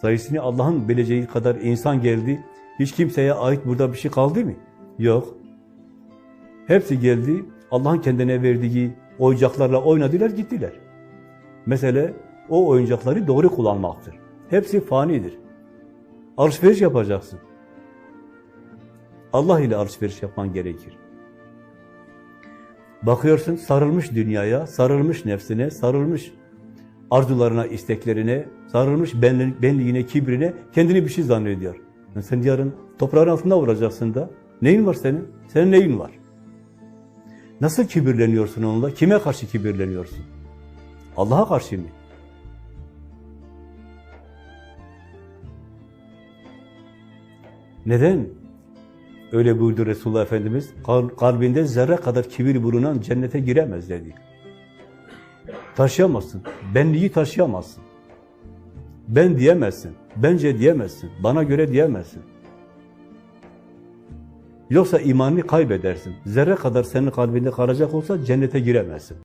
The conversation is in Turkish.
sayısını Allah'ın bileceği kadar insan geldi. Hiç kimseye ait burada bir şey kaldı mı? Yok. Hepsi geldi, Allah'ın kendine verdiği oyuncaklarla oynadılar, gittiler. Mesele o oyuncakları doğru kullanmaktır. Hepsi fanidir. Alışveriş yapacaksın. Allah ile alışveriş yapman gerekir. Bakıyorsun sarılmış dünyaya, sarılmış nefsine, sarılmış arzularına, isteklerine, sarılmış benli- benliğine, kibrine, kendini bir şey zannediyor. Yani sen yarın toprağın altında vuracaksın da. Neyin var senin? Senin neyin var? Nasıl kibirleniyorsun onunla? Kime karşı kibirleniyorsun? Allah'a karşı mı? Neden? Öyle buyurdu Resulullah Efendimiz. "Kal- Kalbinde zerre kadar kibir bulunan cennete giremez dedi. Taşıyamazsın. Benliği taşıyamazsın. Ben diyemezsin. Bence diyemezsin. Bana göre diyemezsin. Yoksa imanını kaybedersin. Zerre kadar senin kalbinde kalacak olsa cennete giremezsin.